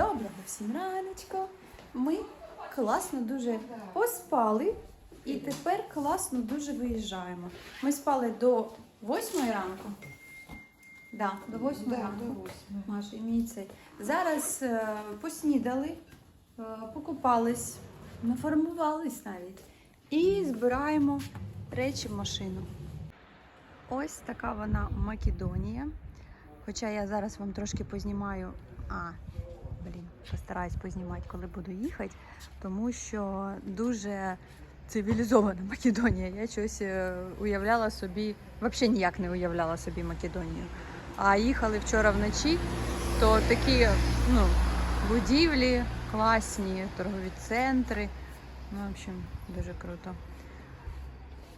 Доброго всім раночку. Ми класно дуже поспали і тепер класно дуже виїжджаємо. Ми спали до 8 ранку. Да, до 8 ранку. Маша, і мій цей. Зараз е, поснідали, е, покупались, наформувались навіть. І збираємо речі в машину. Ось така вона Македонія. Хоча я зараз вам трошки познімаю. А, блін, постараюсь познімати, коли буду їхати, тому що дуже цивілізована Македонія. Я щось е, уявляла собі, взагалі ніяк не уявляла собі Македонію. А їхали вчора вночі, то такі ну, будівлі класні, торгові центри. Ну, в общем, дуже круто.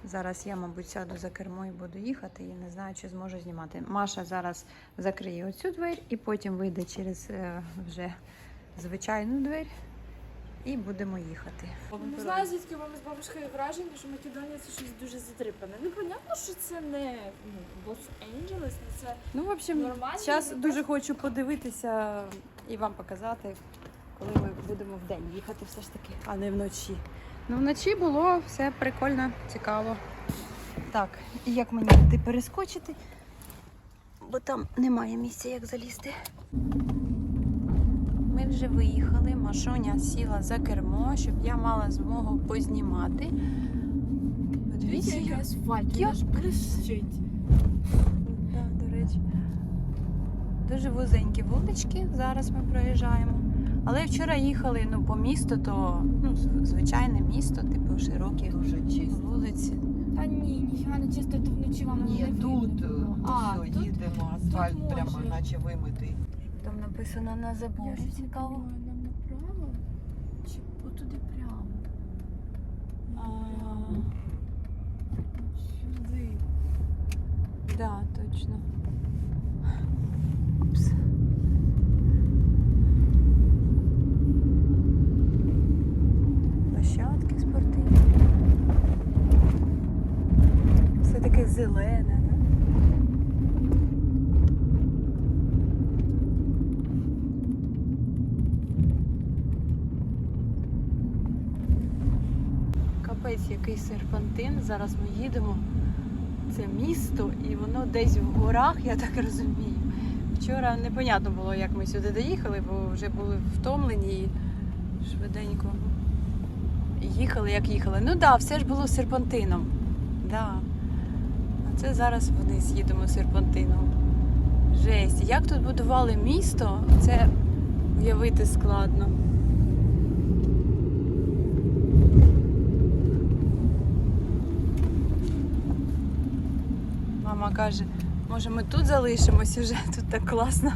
Зараз я, мабуть, сяду за кермо і буду їхати, і не знаю, чи зможу знімати. Маша зараз закриє оцю двері і потім вийде через е, вже звичайну двері і будемо їхати. Не знаю, звідки вам з бабушкою враження, що Македонія це щось дуже затрипане. Ну, понятно, що це не ну, Лос-Анджелес, не це Ну, в общем, Нормально, зараз дуже хочу подивитися і вам показати, коли ми будемо в день їхати все ж таки, а не вночі. Ну, вночі було все прикольно, цікаво. Так, і як мені туди перескочити, бо там немає місця, як залізти. Ми вже виїхали, Машуня сіла за кермо, щоб я мала змогу познімати. Подивіться, як асфальт, як блищить. Так, до речі. Дуже вузенькі вулички зараз ми проїжджаємо. Але вчора їхали ну, по місту, то ну, звичайне місто, типу широкі Дуже чисто. вулиці. Та ні, ніфіга не чисто, то вночі вам Ні, не тут було. а, А, все, тут їдемо, асфальт тут прямо може. наче вимитий. Там написано на заборі. Цікаво. Нам направо чи отуди прямо? А, Сюди. да, точно. Упс. Таке зелене, да? Капець, який серпантин. Зараз ми їдемо. Це місто, і воно десь в горах, я так розумію. Вчора непонятно було, як ми сюди доїхали, бо вже були втомлені і швиденько їхали, як їхали. Ну так, да, все ж було серпантином. Да. Це зараз вниз їдемо серпантином. Жесть. Як тут будували місто, це уявити складно. Мама каже, може ми тут залишимося вже, тут так класно.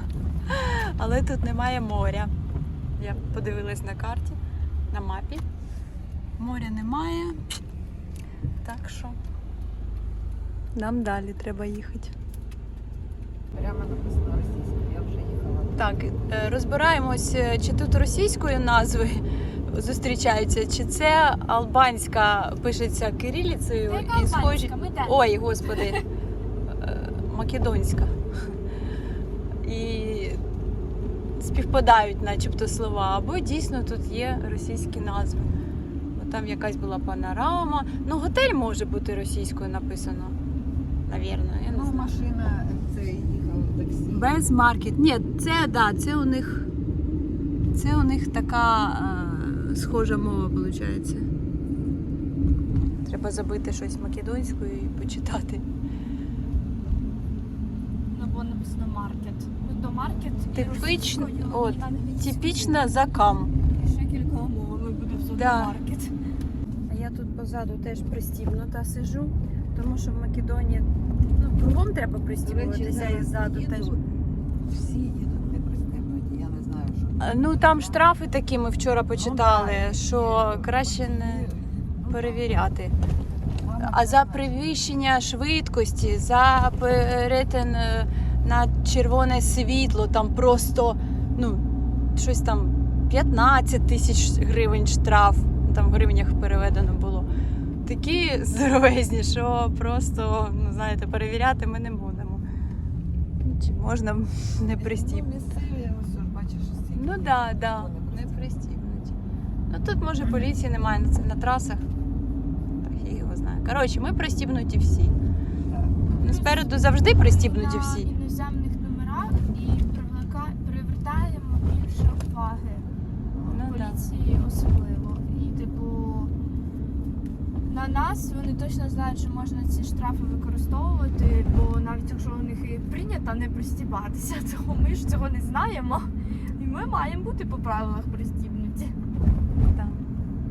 Але тут немає моря. Я подивилась на карті, на мапі. Моря немає. Так що нам далі треба їхати. Прямо написано російською, я вже їхала. Так, е, розбираємось, е, чи тут російською назви зустрічаються, чи це албанська пишеться кирилицею і схожі. Ой, господи, е, македонська. І співпадають, начебто, слова. Або дійсно тут є російські назви. Там якась була панорама. Ну, готель може бути російською написано. Навірно, я не Ну, знаю. машина, це їхала таксі. Без маркет. Ні, це да, це у них. Це у них така е, схожа мова, виходить. Треба забити щось македонською і почитати. Ну, бо написано маркет. Ну, то маркет і Типично, російською, от, і англійською. Типічна закам. І ще кількома мовами буде в Да. маркет. А я тут позаду теж пристібнута сижу, тому що в Македонії ну, кругом треба пристібуватися і ззаду теж. Всі їдуть не пристебнуті, я не знаю, що. Ну там штрафи такі ми вчора почитали, да. що краще не Ну, перевіряти. А за сказала, перевищення швидкості, за перетин е, на червоне світло, там просто ну, щось там 15 тисяч гривень штраф, там в гривнях переведено було. Такі здоровезні, що просто, ну знаєте, перевіряти ми не будемо. Чи можна не Ну, пристібнути? Ну Ну да, да, не пристібнуті. Ну тут може поліції немає на, на трасах. Та фіг його знає. Коротше, ми пристібнуті всі. Ну, спереду завжди пристібнуті на всі. іноземних номерах і привертаємо більше уваги. Ну да. поліції особливо. На нас вони точно знають, що можна ці штрафи використовувати, бо навіть якщо у них і прийнято не пристібатися, то ми ж цього не знаємо. І ми маємо бути по правилах пристібнуті. Так.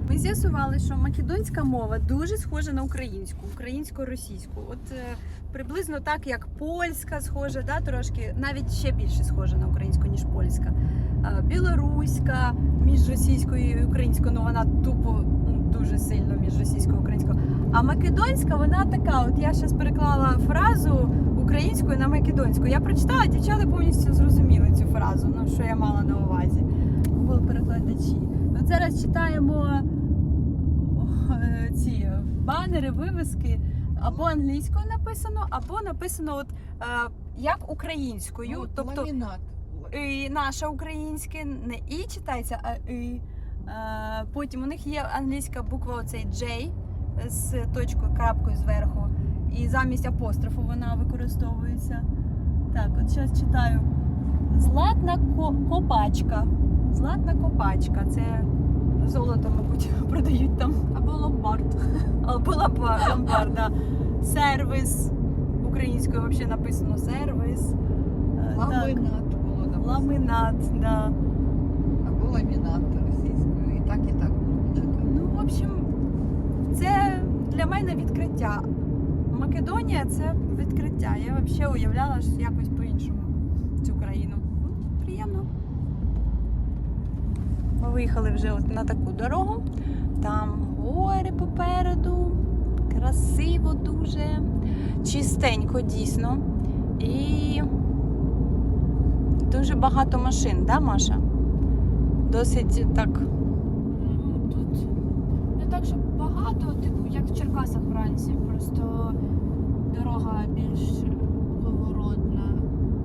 Ми з'ясували, що македонська мова дуже схожа на українську, українсько-російську. От е, приблизно так, як польська схожа, да, трошки навіть ще більше схожа на українську, ніж польська. Е, білоруська між російською і українською, ну вона тупо дуже сильно між російською і українською. А македонська, вона така. От я зараз переклала фразу українською на македонську. Я прочитала, дівчата повністю зрозуміли цю фразу, ну що я мала на увазі. Google перекладачі. От зараз читаємо е, ці банери, вивіски. Або англійською написано, або написано от е, як українською. Ну, тобто ламінат. і наше українське не і читається, а і. Е, потім у них є англійська буква оцей J з точкою, крапкою зверху. І замість апострофу вона використовується. Так, от зараз читаю. Златна копачка. Златна копачка. Це золото, мабуть, продають там. Або ломбард. Або ломбард, да. Сервіс. Українською взагалі написано сервіс. Е, так. Ламінат було написано. Ламинат, да. Або ламінат так, і так. Ну, в общем, це для мене відкриття. Македонія це відкриття. Я взагалі уявляла що якось по-іншому цю країну. Ну, Приємно. Ми виїхали вже от на таку дорогу. Там гори попереду. Красиво дуже. Чистенько дійсно. І дуже багато машин, да, Маша? Досить так. Тут не так, що багато, типу, як в Черкасах вранці, просто дорога більш поворотна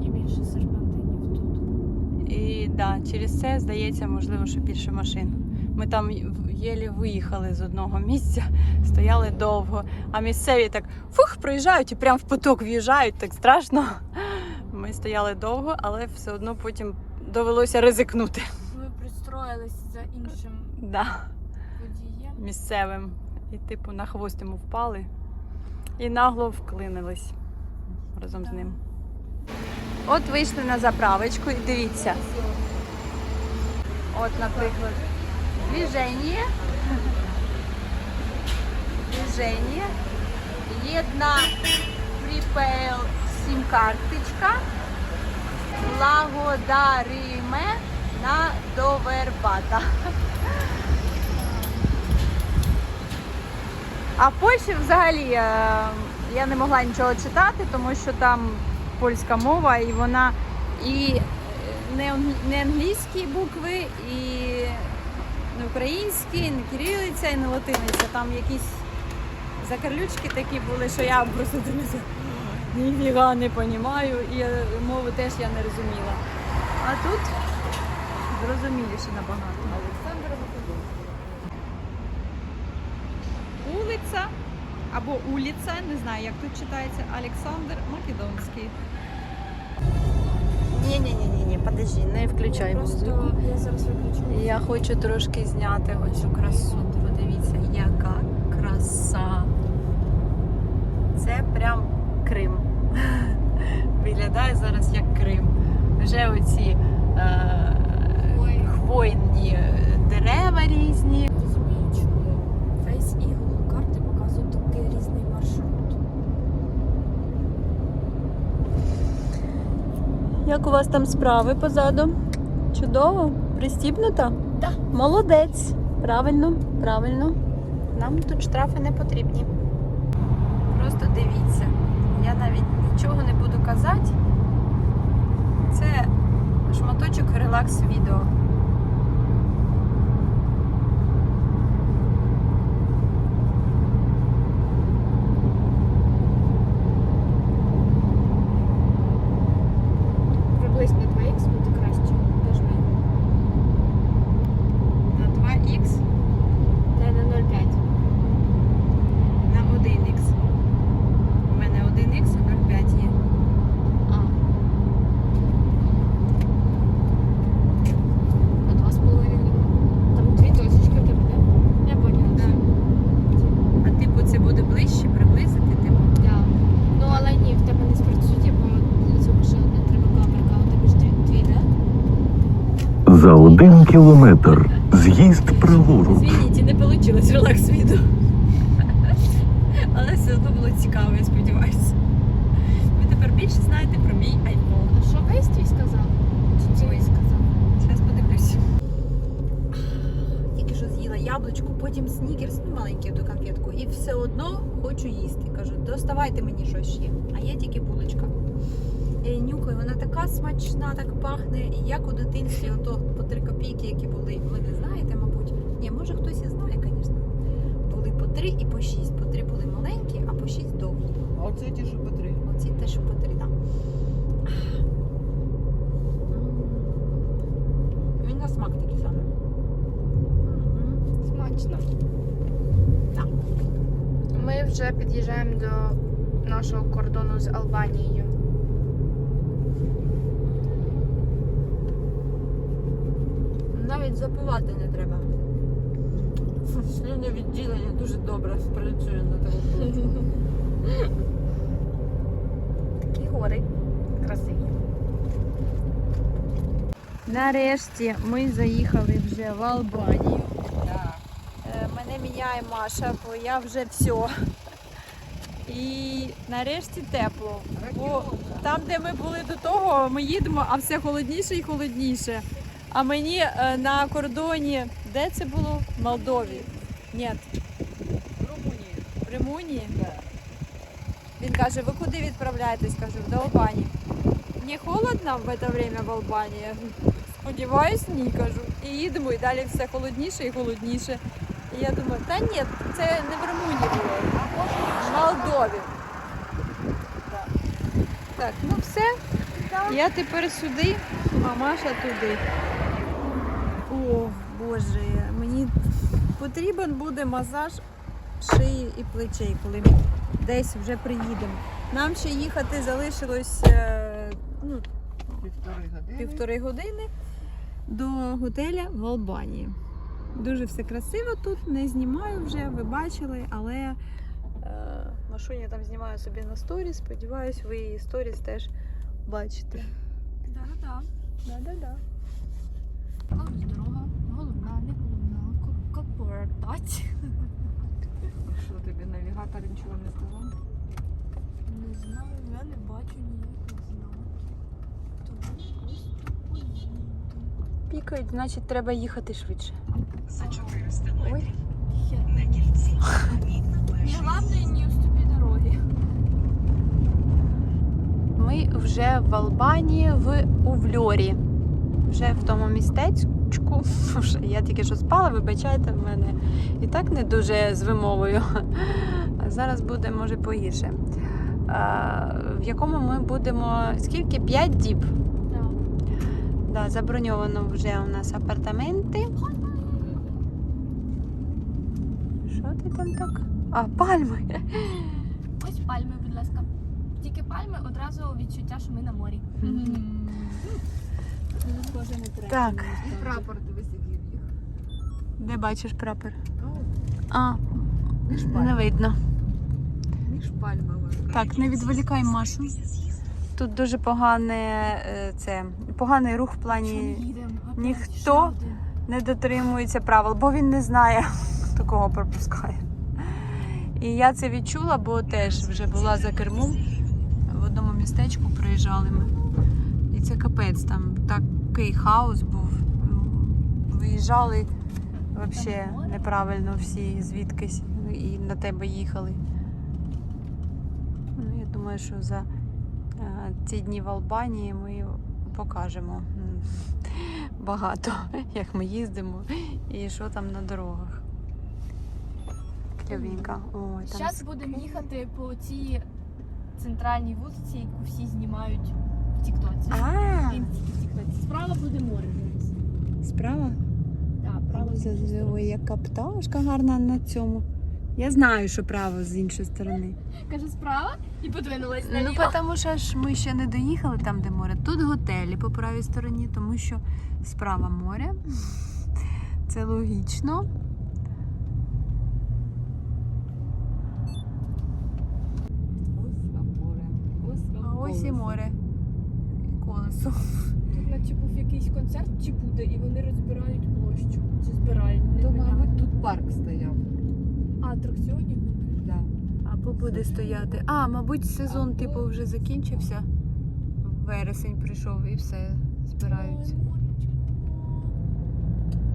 і більше серпантинів тут. І да, через це здається, можливо, що більше машин. Ми там єлі виїхали з одного місця, стояли довго, а місцеві так фух, проїжджають і прямо в поток в'їжджають, так страшно. Ми стояли довго, але все одно потім довелося ризикнути. Ми пристроїлися за іншим Да. Місцевим. І типу на хвост йому впали і нагло вклинились разом з ним. От вийшли на заправочку і дивіться. От, наприклад, движение. Движение. Jedna prepaid сім-карточка. Благодариме на довербата. А в Польщі взагалі е, я не могла нічого читати, тому що там польська мова, і вона і не, англійські букви, і не українські, і не кирилиця, і не латиниця. Там якісь закарлючки такі були, що я просто дивлюся, ніфіга не розумію, і мову теж я не розуміла. А тут зрозуміліше набагато. Олександр Македонський. Улиця або улиця, не знаю, як тут читається, Олександр Македонський. Ні, ні, ні, ні, ні, подожди, не включай Просто я зараз виключу. Я хочу трошки зняти оцю красу. Подивіться, яка краса. Це прям Крим. Виглядає зараз як Крим. Вже оці е, хвойні дерева різні. Розумію, чому Face і Google карти показують такий різний маршрут. Як у вас там справи позаду? Чудово? Пристібнуто? Да. Молодець. Правильно, правильно. Нам тут штрафи не потрібні. Просто дивіться. Я навіть нічого не буду казати. Це шматочок релакс відео. За один кілометр з'їзд праворуч. Звініть, не вийшло релакс відео. Але все одно було цікаво, я сподіваюся. Ви тепер більше знаєте про мій iPhone. А що весь твій сказав? Чи твій сказав? Зараз подивлюсь. Тільки що з'їла яблучко, потім снікерс, ну маленький ту конфетку, і все одно хочу їсти. Кажу, доставайте мені щось ще. А є тільки булочка. Я нюхаю, вона така смачна, так пахне, як у дитинстві, ото по три копійки, які були. Ви не знаєте, мабуть. Ні, може хтось і знає, звісно. Були по три і по шість. По три були маленькі, а по шість довгі. А оце ті, що по три. Оці те, що по три, так. Він на смак такий самий. Смачно. Так. Ми вже під'їжджаємо до нашого кордону з Албанією. Навіть запивати не треба. Слюнне відділення дуже добре працює на телефоні. Такі гори красиві. Нарешті ми заїхали вже в Албанію. Е, Мене міняє Маша, бо я вже все. І нарешті тепло. Бо там, де ми були до того, ми їдемо, а все холодніше і холодніше. А мені е, на кордоні, де це було? В Молдові. Ні, В Румунії. в Римунії. Так. Він каже, ви куди відправляєтесь? Кажу, до Албанії. Не холодно в це время в Албанії? Сподіваюсь, ні, кажу. І їдемо, і далі все холодніше і холодніше. І я думаю, та ні, це не в Румунії було, а в Молдові. Так. Так, ну все. Я тепер сюди, а Маша туди. Боже, мені потрібен буде масаж шиї і плечей, коли ми десь вже приїдемо. Нам ще їхати залишилось е, ну, Півтори години. півтори години до готеля в Албанії. Дуже все красиво тут, не знімаю вже, ви бачили, але е, Машуня там знімаю собі на сторіс. Сподіваюсь, ви її сторіс теж бачите. Да-да-да. Да-да-да. Ось дорога. Головна, не головна. Ко- Як повертати? Що тобі навігатор нічого не сказав? Не знаю, я не бачу ніяких знаків. Тому просто поїду. Пікають, значить треба їхати швидше. Ой. І головне, не уступи дороги. Ми вже в Албанії в Увльорі. Вже в тому містечку. Вже Я тільки що спала, вибачайте в мене. І так не дуже з вимовою. А зараз буде, може, погірше. В якому ми будемо скільки? 5 діб. Так. Да, заброньовано вже у нас апартаменти. Що ти там так? А, пальми. Ось пальми, будь ласка. Тільки пальми одразу відчуття, що ми на морі. Так, І прапор дивись, який в їх. де бачиш прапор? А, між не пальмами. видно. Між пальмами. Так, не відволікай Машу. Тут дуже погане е, це поганий рух в плані ніхто не дотримується правил, бо він не знає, хто кого пропускає. І я це відчула, бо теж вже була за кермом. В одному містечку приїжджали ми. І це капець, там такий хаос був. Виїжджали взагалі неправильно всі звідкись і на тебе їхали. Ну, я думаю, що за е, ці дні в Албанії ми покажемо багато, як ми їздимо і що там на дорогах. Там Зараз будемо їхати по цій центральній вулиці, яку всі знімають в Тіктоці. А, І тільки в Тіктоці. Справа буде море справа? Так, право з іншої сторони. Ой, яка пташка гарна на цьому. Я знаю, що право з іншої сторони. Каже, справа і подвинулась на Ну, тому що ж ми ще не доїхали там, де море. Тут готелі по правій стороні, тому що справа море. Це логічно. Ось вам море. Ось вам А ось і море. І колесо. Тут наче був якийсь концерт, чи буде, і вони розбирають площу. Чи збирають? Не То, понятно. мабуть, тут парк стояв. А атракціонів? Да. Або буде стояти. А, мабуть, сезон, Або- типу, вже закінчився. Вересень прийшов і все збираються.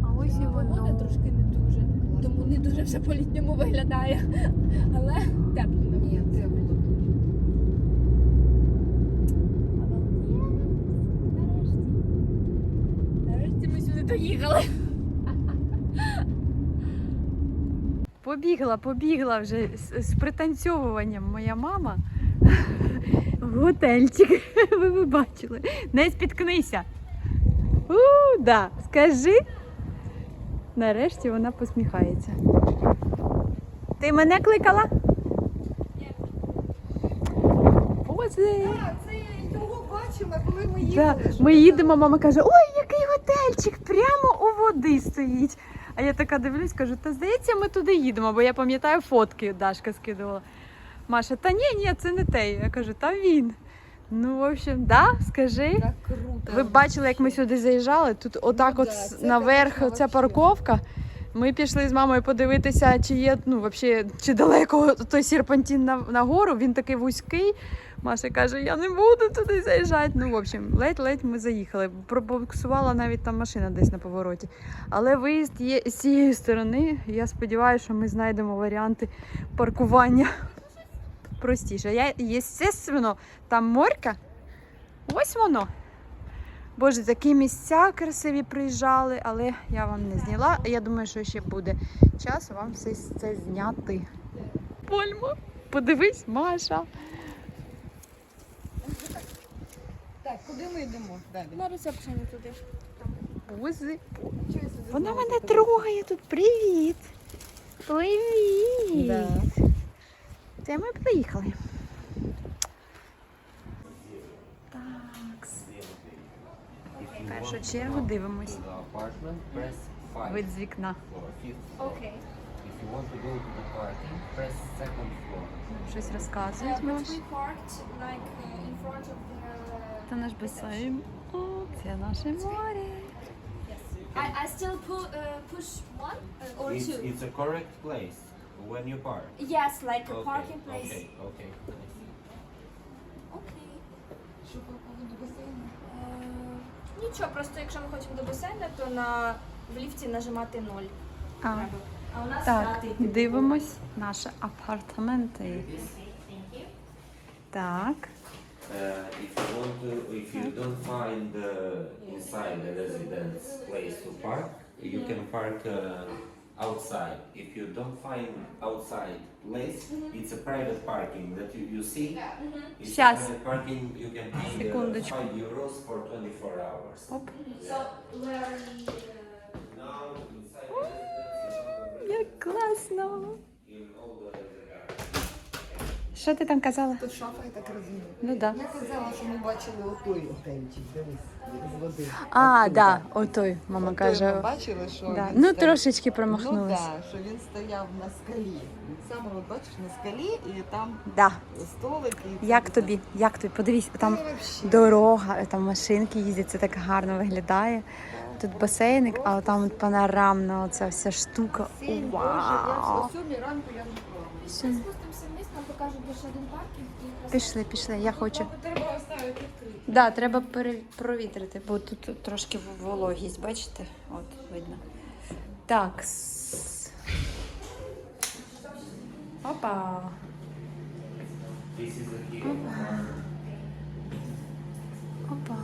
А ось і Погода воно. трошки не дуже. Тому не дуже все по-літньому виглядає. Але тепло. Ні, це було. Нарешті. Нарешті ми сюди доїхали. Побігла, побігла вже з, з пританцьовуванням моя мама. В готельчик. Ви ви бачили. Не спіткнися. У, да. Скажи. Нарешті вона посміхається. Ти мене кликала? Боже. Це я його бачила, коли ми Да. Ми їдемо, мама каже: ой, який прямо у води стоїть. А я така дивлюсь, кажу, та здається, ми туди їдемо, бо я пам'ятаю фотки Дашка скидувала. Маша, та ні, ні, це не те. Я кажу, та він. Ну, в общем, да, скажи. Так круто. Ви бачили, як ми сюди заїжджали. Тут отак, Ну от да, наверх, ця вообще. парковка. Ми пішли з мамою подивитися, чи є, ну, вообще, чи далеко той серпантин на, на гору. Він такий вузький. Маша каже, я не буду туди заїжджати. Ну, в общем, ледь-ледь ми заїхали. Пробуксувала навіть там машина десь на повороті. Але виїзд є з цієї сторони. Я сподіваюся, що ми знайдемо варіанти паркування простіше. Я, естественно, там морька. Ось воно. Боже, такі місця красиві приїжджали, але я вам не зняла. Я думаю, що ще буде час вам все це зняти. Польма, подивись, Маша. Так, куди ми йдемо далі? На ресепшені туди. Сюди Вона мене трогає тут. Привіт. Привіт. Да. Це ми приїхали. Так. В першу чергу дивимось. the apartment, press 5 Вид з вікна. Окей. Щось розказують. But Маш. we parked like in front of the... Це наш басейн. О, це наше море. I, I still pu- uh, push one uh, or It's, two. it's a correct place when you park. Yes, like a Okay, parking place. Okay, okay. Окей. Що по поводу басейну? Е, Нічого, просто якщо ми хочемо до басейну, то на в ліфті нажимати ноль. А, треба. А у нас так, п'ятий, типу, дивимось наші апартаменти. Так. Uh, if you want to, if you don't find uh, inside the residence place to park, you can park uh, outside. If you don't find outside place, it's a private parking that you, you see. It's Щас. a private parking. You can pay uh, Секундочку. 5 euros for 24 hours. Оп. So, where we, uh, Now inside the residence, Як класно. Що ти там казала? Тут шафа, я так розумію. Ну да. Я казала, що ми бачили отой готельчик, дивись, з води. А, да, отой, мама Отой Ми каже. бачили, що Да. він Ну стояв- трошечки Ну промахнулась. так, що він стояв на скалі. Він саме от бачиш на скалі і там Да. столик. І Як тобі? Як тобі? Подивись, там Та дорога, там машинки їздять, це так гарно виглядає. Тут басейник, а там панорамна оця вся штука. Вау! Все. Пішли, пішли, я хочу. Треба. Да, треба провітрити, бо тут трошки вологість, бачите? От видно. Так. Опа. Key. Опа.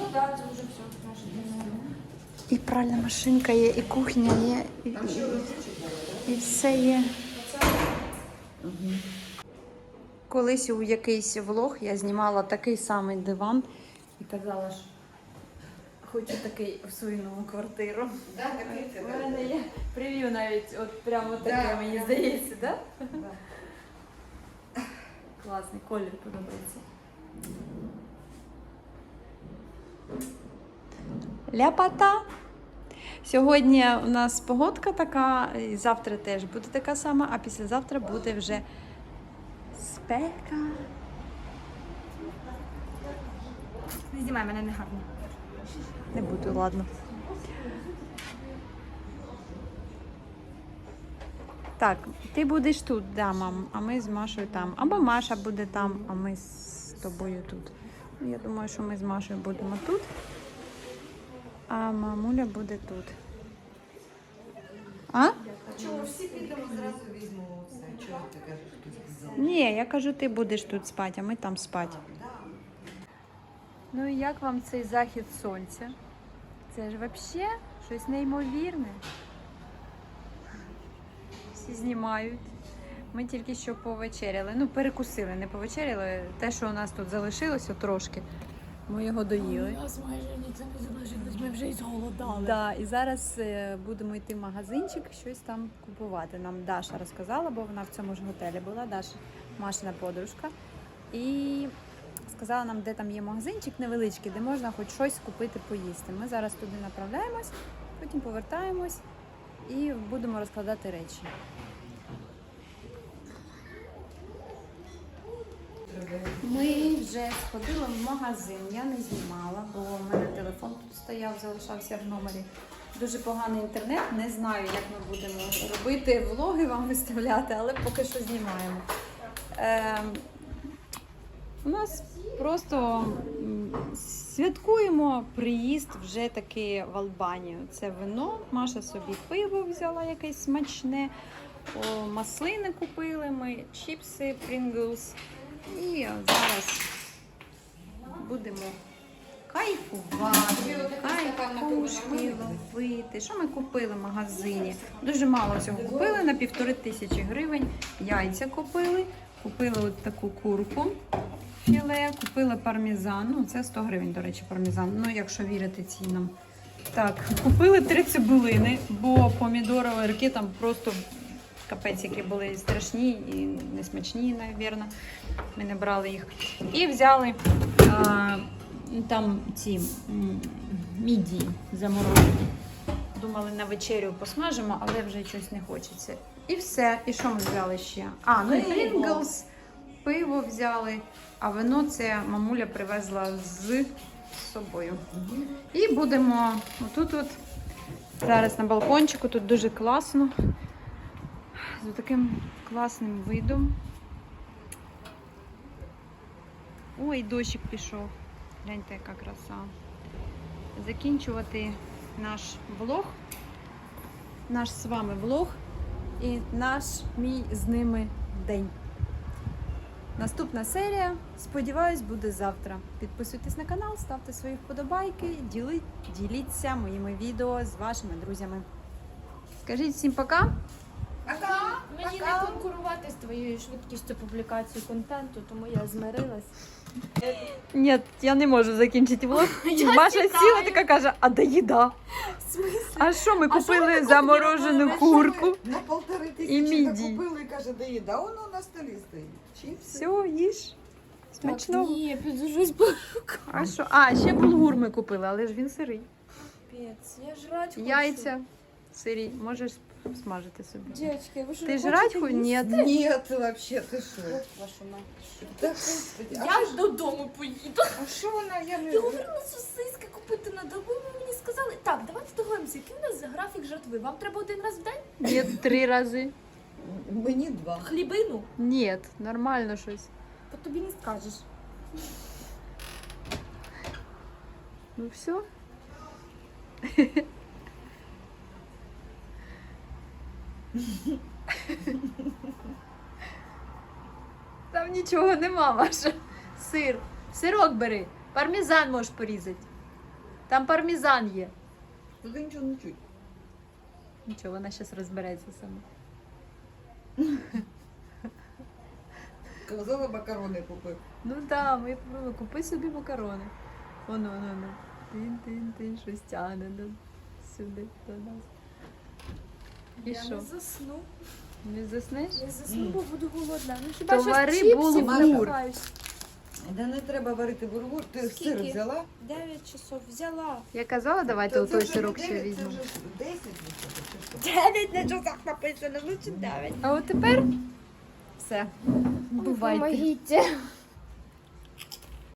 Ну так, це вже все. І пральна машинка є, і кухня є, і, і, і все є. Колись у якийсь влог я знімала такий самий диван і казала, що хочу такий в свою нову квартиру. Да, У да. мене є прев'ю навіть, от прямо таке, Да, мені здається, так? Класний колір подобається. Ляпота. Сьогодні у нас погодка така, і завтра теж буде така сама, а післязавтра буде вже спека. Не знімай мене не гарно. Не буду, ладно. Так, ти будеш тут, да, мам, а ми з Машою там. Або Маша буде там, а ми з тобою тут. Ну, Я думаю, що ми з Машою будемо тут, а мамуля буде тут. А? Чому всі підемо зразу візьмемо все? Чого ти кажеш, хтось взяв? Ні, я кажу, ти будеш тут спати, а ми там спати. Ну і як вам цей захід сонця? Це ж взагалі щось неймовірне. Всі знімають. Ми тільки що повечеряли. Ну, перекусили, не повечеряли. Те, що у нас тут залишилося трошки. Ми його доїли. нас майже нічого не залишилось, ми вже й зголодали. Да, і зараз е, будемо йти в магазинчик, щось там купувати. Нам Даша розказала, бо вона в цьому ж готелі була. Даша Машина подружка. І сказала нам, де там є магазинчик невеличкий, де можна хоч щось купити поїсти. Ми зараз туди направляємось, потім повертаємось і будемо розкладати речі. Ми вже сходили в магазин. Я не знімала, бо в мене телефон тут стояв, залишався в номері. Дуже поганий інтернет. Не знаю, як ми будемо робити влоги вам виставляти, але поки що знімаємо. Ем, у нас просто святкуємо приїзд вже таки в Албанію. Це вино. Маша собі пиво взяла якесь смачне. О, маслини купили ми, чіпси, Pringles. І зараз будемо кайфувати, кайфушки ловити. Що ми купили в магазині? Дуже мало цього купили на півтори тисячі гривень. Яйця купили, купили от таку курку. Філе, купили пармезан. Ну, це 100 гривень, до речі, пармезан. Ну, якщо вірити цінам. Так, купили три цибулини, бо помідори огірки там просто капець, які були страшні і несмачні, навірно. Ми не брали їх. І взяли а, там ці м, мідії заморожені. Думали на вечерю посмажимо, але вже щось не хочеться. І все. І що ми взяли ще? А, ну і Pringles, пиво взяли, а вино це мамуля привезла з собою. І будемо отут от зараз на балкончику, тут дуже класно. З таким класним видом. Ой, дощик пішов. Гляньте, яка краса. Закінчувати наш влог, наш з вами влог і наш мій з ними день. Наступна серія, сподіваюсь, буде завтра. Підписуйтесь на канал, ставте свої вподобайки, діліться моїми відео з вашими друзями. Скажіть всім пока! Мені не конкурувати з твоєю швидкістю публікації контенту, тому я змирилась. Ні, я не можу закінчити влог. Маша сіла така каже, а де їда? А що ми купили заморожену курку? На полтори І тисячі міді. накупили і каже, де їда. Воно на столі стоїть. Чіпси. Все, їж. Смачного. Ні, я піджусь А що? А, ще булгур ми купили, але ж він сирий. Пець, я жрать хочу. Яйця сирі. Можеш смажити собі. Дівчатки, ви що Ти не жрать хочете хоч? їсти? Ні. Ні, ти взагалі, ти що? Вашу мать. Та, господи, а Я ж додому поїду. А що вона? Я не Я говорила, сосиски купити надо. Ви мені сказали, так, давайте договоримося, який у нас графік жратви. Вам треба один раз в день? Ні, три рази. Мені два. Хлібину? Ні, нормально щось. По тобі не скажеш. Ну все. Там нічого нема, Маша. Сир. Сирок бери. Пармезан можеш порізати. Там пармезан є. Туди нічого не чуть. Нічого, вона зараз розбереться сама. Казала, макарони купив. Ну так, ми попробуємо. Купи собі макарони. Воно, воно, воно. Тин-тин-тин, щось тягне сюди до нас. І я що? не засну. Не заснеш? Я засну, бо буду голодна. Ну хіба щось чіпсів булгур. нахапаюсь. Да не треба варити бургур. Ти сир Скільки? взяла? 9 часов взяла. Я казала, давайте це вже сирок ще дев'ять, візьмемо. Це вже 10 чи що? 9 на часах написано, лучше 9. А от тепер все. Бувайте. Помогите.